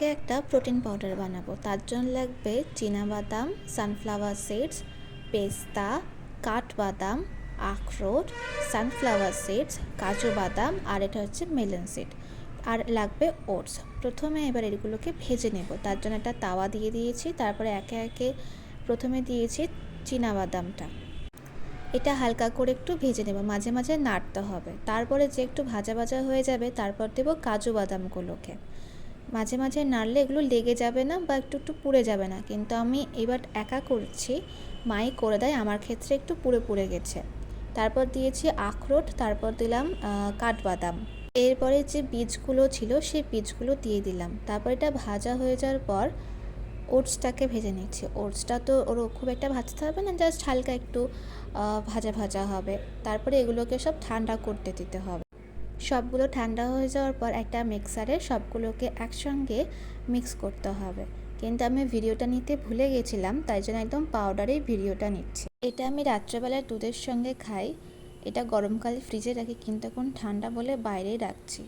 আজকে একটা protein powder বানাবো। তার জন্য লাগবে বাদাম সানফ্লাওয়ার সিডস পেস্তা, কাঠবাদাম, আখরোট সানফ্লাওয়ার সিডস কাজু বাদাম আর এটা হচ্ছে মেলন সিড আর লাগবে ওটস প্রথমে এবার এগুলোকে ভেজে নেব। তার জন্য একটা তাওয়া দিয়ে দিয়েছি। তারপরে একে একে প্রথমে দিয়েছি বাদামটা এটা হালকা করে একটু ভেজে নেব। মাঝে মাঝে নাড়তে হবে। তারপরে যে একটু ভাজা ভাজা হয়ে যাবে, তারপর দেবো কাজু বাদামগুলোকে। মাঝে মাঝে নাড়লে এগুলো লেগে যাবে না বা একটু একটু পুড়ে যাবে না। কিন্তু আমি এবার একা করছি, মাই করে দেয়, আমার ক্ষেত্রে একটু পুড়ে পুড়ে গেছে। তারপর দিয়েছি আখরোট, তারপর দিলাম কাঠবাদাম। এরপরে যে বীজগুলো ছিল সেই বীজগুলো দিয়ে দিলাম। তারপর এটা ভাজা হয়ে যাওয়ার পর ওটসটাকে ভেজে নিচ্ছি। ওটসটা তো ওর খুব একটা ভাজতে হবে না, জাস্ট হালকা একটু ভাজা ভাজা হবে। তারপরে এগুলোকে সব ঠান্ডা করতে দিতে হবে। সবগুলো ঠান্ডা হয়ে যাওয়ার পর একটা মিক্সারে সবগুলোকে একসঙ্গে মিক্স করতে হবে। কিন্তু আমি ভিডিওটা নিতে ভুলে গেছিলাম, তাই জন্য একদম পাউডারেই ভিডিওটা নিচ্ছি। এটা আমি রাত্রেবেলায় দুধের সঙ্গে খাই। এটা গরমকালে ফ্রিজে রাখি কিন্তু এখন ঠান্ডা বলে বাইরেই রাখছি।